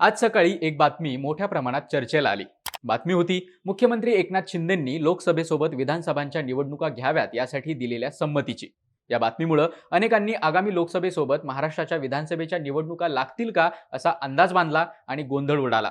आज सकाळी एक बातमी मोठ्या प्रमाणात चर्चेला आली. बातमी होती मुख्यमंत्री एकनाथ शिंदेंनी लोकसभेसोबत विधानसभांच्या निवडणुका घ्याव्यात यासाठी दिलेल्या संमतीची. या बातमीमुळं अनेकांनी आगामी लोकसभेसोबत महाराष्ट्राच्या विधानसभेच्या निवडणुका लागतील का असा अंदाज बांधला आणि गोंधळ उडाला.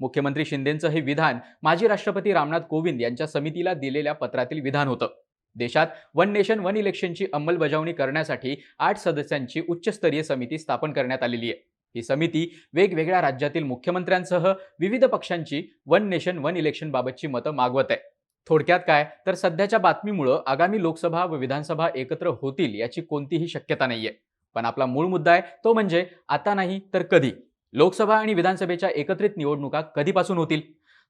मुख्यमंत्री शिंदेंचं हे विधान माजी राष्ट्रपती रामनाथ कोविंद यांच्या समितीला दिलेल्या पत्रातील विधान होतं. देशात वन नेशन वन इलेक्शनची अंमलबजावणी करण्यासाठी आठ सदस्यांची उच्चस्तरीय समिती स्थापन करण्यात आलेली आहे. ही समिती वेगवेगळ्या राज्यातील मुख्यमंत्र्यांसह विविध पक्षांची वन नेशन वन इलेक्शन बाबतची मतं मागवत आहे. थोडक्यात काय? तर सध्याच्या बातमीमुळं आगामी लोकसभा व विधानसभा एकत्र होतील याची कोणतीही शक्यता नाहीये. पण आपला मूळ मुद्दा आहे तो म्हणजे आता नाही तर कधी? लोकसभा आणि विधानसभेच्या एकत्रित निवडणुका कधीपासून होतील?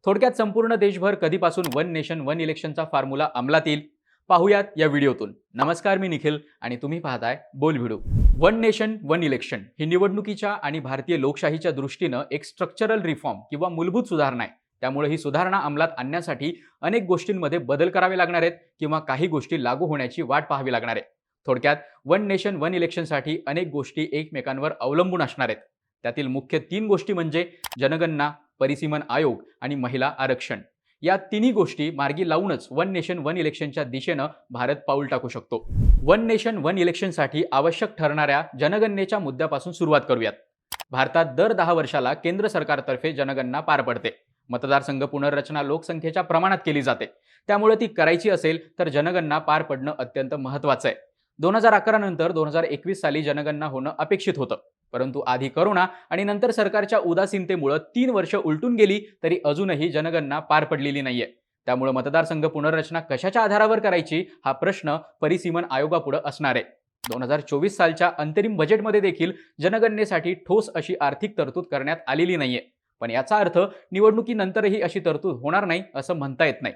थोडक्यात संपूर्ण देशभर कधीपासून वन नेशन वन इलेक्शनचा फॉर्म्युला अंमलात येईल? पाहूयात या व्हिडिओतून. नमस्कार मी निखिल आणि तुम्ही पाहताय बोल video one nation one election ही निवडणुकीच्या आणि भारतीय लोकशाहीच्या दृष्टीनं एक स्ट्रक्चरल रिफॉर्म किंवा मूलभूत सुधारणा आहे. त्यामुळे ही सुधारणा अंमलात आणण्यासाठी अनेक गोष्टींमध्ये बदल करावे लागणार आहेत किंवा काही गोष्टी लागू होण्याची वाट पाहावी लागणार आहे. थोडक्यात वन नेशन वन इलेक्शनसाठी अनेक गोष्टी एकमेकांवर अवलंबून असणार आहेत. त्यातील मुख्य तीन गोष्टी म्हणजे जनगणना परिसीमन आयोग आणि महिला आरक्षण. या तिन्ही गोष्टी मार्गी लावूनच वन नेशन वन इलेक्शनच्या दिशेनं भारत पाऊल टाकू शकतो. वन नेशन वन इलेक्शनसाठी आवश्यक ठरणाऱ्या जनगणनेच्या मुद्द्यापासून सुरुवात करूयात. भारतात दर दहा वर्षाला केंद्र सरकारतर्फे जनगणना पार पडते. मतदारसंघ पुनर्रचना लोकसंख्येच्या प्रमाणात केली जाते. त्यामुळे ती करायची असेल तर जनगणना पार पडणं अत्यंत महत्त्वाचं आहे. दोन हजार अकरा नंतर दोन हजार एकवीस साली जनगणना होणं अपेक्षित होतं. परंतु आधी करोना आणि नंतर सरकारच्या उदासीनतेमुळं तीन वर्ष उलटून गेली तरी अजूनही जनगणना पार पडलेली नाहीये. त्यामुळे मतदारसंघ पुनर्रचना कशाच्या आधारावर करायची हा प्रश्न परिसीमन आयोगापुढे असणार. आहे दोन हजार चोवीस सालच्या अंतरिम बजेटमध्ये देखील जनगणनेसाठी ठोस अशी आर्थिक तरतूद करण्यात आलेली नाहीये. पण याचा अर्थ निवडणुकीनंतरही अशी तरतूद होणार नाही असं म्हणता येत नाही.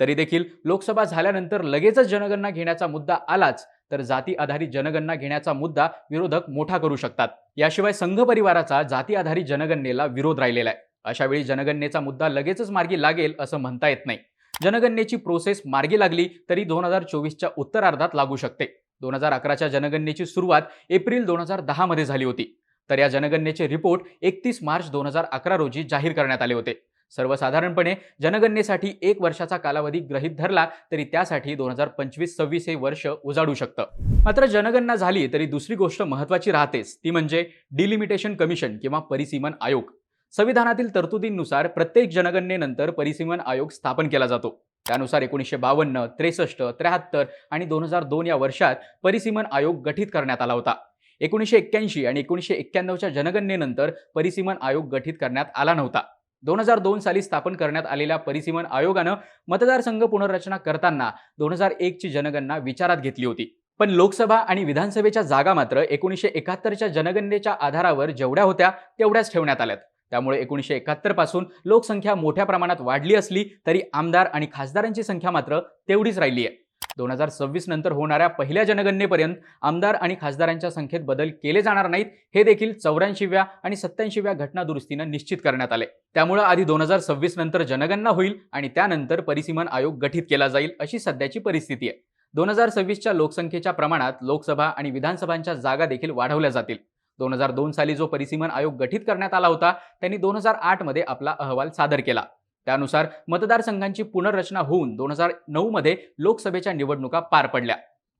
तरी देखील लोकसभा झाल्यानंतर लगेचच जनगणना घेण्याचा मुद्दा आलाच तर जाती आधारित जनगणना घेण्याचा मुद्दा विरोधक मोठा करू शकतात. याशिवाय संघ परिवाराचा जाती आधारित जनगणनेला विरोध राहिलेला आहे. अशा वेळी जनगणनेचा मुद्दा लगेचच मार्गी लागेल असं म्हणता येत नाही. जनगणनेची प्रोसेस मार्गी लागली तरी दोन हजार चोवीसच्या उत्तरार्धात लागू शकते. दोन हजार अकराच्या जनगणनेची सुरुवात एप्रिल दोन हजार दहामध्ये झाली होती. तर या जनगणनेचे रिपोर्ट एकतीस मार्च दोन हजार अकरा रोजी जाहीर करण्यात आले होते. सर्वसाधारणपणे जनगणनेसाठी एक वर्षाचा कालावधी गृहीत धरला तरी त्यासाठी दोन हजार पंचवीस सव्वीस हे वर्ष उजाडू शकतं. मात्र जनगणना झाली तरी दुसरी गोष्ट महत्वाची राहतेच. ती म्हणजे डिलिमिटेशन कमिशन किंवा परिसीमन आयोग. संविधानातील तरतुदींनुसार प्रत्येक जनगणनेनंतर परिसीमन आयोग स्थापन केला जातो. त्यानुसार एकोणीसशे बावन्न त्रेसष्ट त्र्याहत्तर आणि दोन हजार दोन या वर्षात परिसीमन आयोग गठीत करण्यात आला होता. एकोणीसशे एक्क्याऐंशी आणि एकोणीसशे एक्क्याण्णवच्या जनगणनेनंतर परिसीमन आयोग गठीत करण्यात आला नव्हता. दोन हजार दोन साली स्थापन करण्यात आलेल्या परिसीमन आयोगानं मतदारसंघ पुनर्रचना करताना दोन हजार एकची जनगणना विचारात घेतली होती. पण लोकसभा आणि विधानसभेच्या जागा मात्र एकोणीसशे एकाहत्तरच्या जनगणनेच्या आधारावर जेवढ्या होत्या तेवढ्याच ठेवण्यात आल्यात. त्यामुळे एकोणीसशे एकाहत्तरपासून लोकसंख्या मोठ्या प्रमाणात वाढली असली तरी आमदार आणि खासदारांची संख्या मात्र तेवढीच राहिली आहे दोन हजार सव्वीस नंतर होणाऱ्या पहिल्या जनगणनेपर्यंत आमदार आणि खासदारांच्या संख्येत बदल केले जाणार नाहीत हे देखील चौऱ्याऐंशीव्या आणि सत्त्याऐंशीव्या घटना दुरुस्तीनं निश्चित करण्यात आले. त्यामुळे आधी दोन हजार सव्वीस नंतर जनगणना होईल आणि त्यानंतर परिसीमन आयोग गठीत केला जाईल अशी सध्याची परिस्थिती आहे. दोन हजार सव्वीसच्या लोकसंख्येच्या प्रमाणात लोकसभा आणि विधानसभांच्या जागा देखील वाढवल्या जातील. दोन हजार दोन साली जो परिसीमन आयोग गठीत करण्यात आला होता त्यांनी दोन हजार आठमध्ये आपला अहवाल सादर केला. त्यानुसार मतदारसंघांची पुनर्रचना होऊन दोन हजार नऊमध्ये लोकसभेच्या निवडणुका पार पडल्या.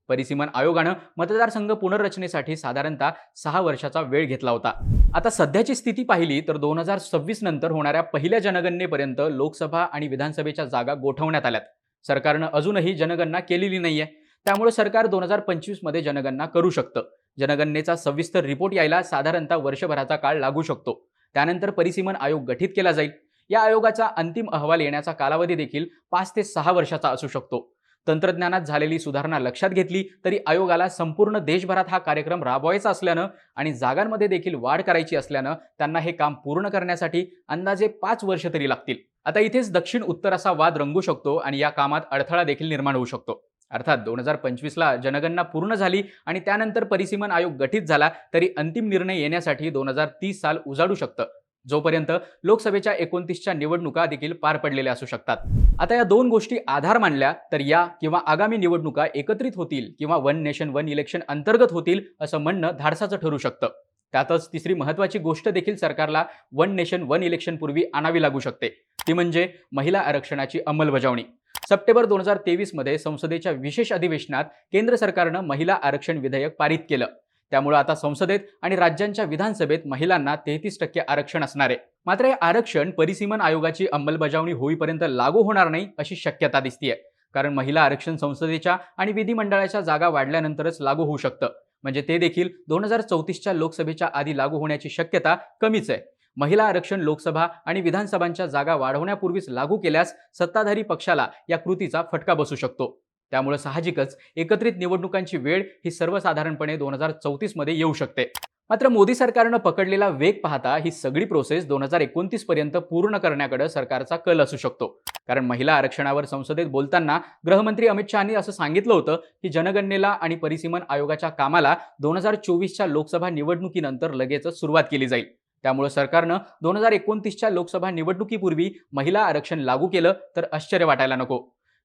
परिसीमन आयोगानं मतदारसंघ पुनर्रचनेसाठी साधारणतः सहा वर्षाचा वेळ घेतला होता. आता सध्याची स्थिती पाहिली तर दोन हजार सव्वीस नंतर होणाऱ्या पहिल्या जनगणनेपर्यंत लोकसभा आणि विधानसभेच्या जागा गोठवण्यात आल्यात. सरकारनं अजूनही जनगणना केलेली नाहीये. त्यामुळे सरकार दोन हजार पंचवीसमध्ये जनगणना करू शकतं. जनगणनेचा सविस्तर रिपोर्ट यायला साधारणतः वर्षभराचा काळ लागू शकतो. त्यानंतर परिसीमन आयोग गठीत केला जाईल. या आयोगाचा अंतिम अहवाल येण्याचा कालावधी देखील पाच ते सहा वर्षाचा असू शकतो. तंत्रज्ञानात झालेली सुधारणा लक्षात घेतली तरी आयोगाला संपूर्ण देशभरात हा कार्यक्रम राबवायचा असल्यानं आणि जागांमध्ये देखील वाढ करायची असल्यानं त्यांना हे काम पूर्ण करण्यासाठी अंदाजे पाच वर्ष तरी लागतील. आता इथेच दक्षिण उत्तर असा वाद रंगू शकतो आणि या कामात अडथळा देखील निर्माण होऊ शकतो. अर्थात दोन हजार पंचवीसला जनगणना पूर्ण झाली आणि त्यानंतर परिसीमन आयोग गठीत झाला तरी अंतिम निर्णय येण्यासाठी दोन हजार तीस साल उजाडू शकतं. जोपर्यंत लोकसभेच्या एकोणतीसच्या निवडणुका देखील पार पडलेल्या असू शकतात. आता या दोन गोष्टी आधार मानल्या तर या किंवा आगामी निवडणुका एकत्रित होतील किंवा वन नेशन वन इलेक्शन अंतर्गत होतील असं म्हणणं धाडसाचं ठरू शकतं. त्यातच तिसरी महत्त्वाची गोष्ट देखील सरकारला वन नेशन वन इलेक्शन पूर्वी आणावी लागू शकते. ती म्हणजे महिला आरक्षणाची अंमलबजावणी. सप्टेंबर दोन हजार तेवीसमध्ये संसदेच्या विशेष अधिवेशनात केंद्र सरकारनं महिला आरक्षण विधेयक पारित केलं. त्यामुळे आता संसदेत आणि राज्यांच्या विधानसभेत महिलांना तेहतीस टक्के आरक्षण असणार आहे. मात्र हे आरक्षण परिसीमन आयोगाची अंमलबजावणी होईपर्यंत लागू होणार नाही अशी शक्यता दिसतीये. कारण महिला आरक्षण संसदेच्या आणि विधिमंडळाच्या जागा वाढल्यानंतरच लागू होऊ शकतं. म्हणजे ते देखील दोन हजार चौतीसच्या लोकसभेच्या आधी लागू होण्याची शक्यता कमीच आहे. महिला आरक्षण लोकसभा आणि विधानसभांच्या जागा वाढवण्यापूर्वीच लागू केल्यास सत्ताधारी पक्षाला या कृतीचा फटका बसू शकतो. त्यामुळे साहजिकच एकत्रित निवडणुकांची वेळ ही सर्वसाधारणपणे दोन हजार चौतीसमध्ये येऊ शकते. मात्र मोदी सरकारनं पकडलेला वेग पाहता ही सगळी प्रोसेस दोन हजार एकोणतीस पर्यंत पूर्ण करण्याकडे सरकारचा कल असू शकतो. कारण महिला आरक्षणावर संसदेत बोलताना गृहमंत्री अमित शहानी असं सांगितलं होतं की जनगणनेला आणि परिसीमन आयोगाच्या कामाला दोन हजार चोवीसच्या लोकसभा निवडणुकीनंतर लगेचच सुरुवात केली जाईल. त्यामुळे सरकारनं दोन हजार एकोणतीसच्या लोकसभा निवडणुकीपूर्वी महिला आरक्षण लागू केलं तर आश्चर्य वाटायला नको.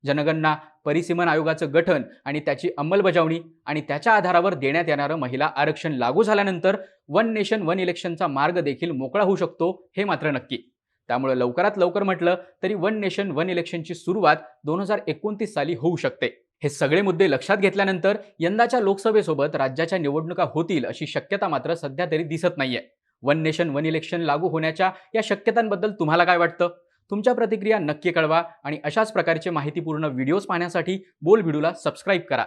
जनगणना परिसीमन आयोगाचं गठन आणि त्याची अंमलबजावणी आणि त्याच्या आधारावर देण्यात येणारं महिला आरक्षण लागू झाल्यानंतर वन नेशन वन इलेक्शनचा मार्ग देखील मोकळा होऊ शकतो हे मात्र नक्की. त्यामुळे लवकरात लवकर म्हटलं तरी वन नेशन वन इलेक्शनची सुरुवात दोन हजार एकोणतीस साली होऊ शकते. हे सगळे मुद्दे लक्षात घेतल्यानंतर यंदाच्या लोकसभेसोबत राज्याच्या निवडणुका होतील अशी शक्यता मात्र सध्या तरी दिसत नाहीये. वन नेशन वन इलेक्शन लागू होण्याच्या या शक्यतांबद्दल तुम्हाला काय वाटतं? तुमच्या प्रतिक्रिया नक्की कळवा आणि अशाच प्रकारचे माहितीपूर्ण व्हिडिओज पाहण्यासाठी बोल व्हिडिओला सबस्क्राईब करा.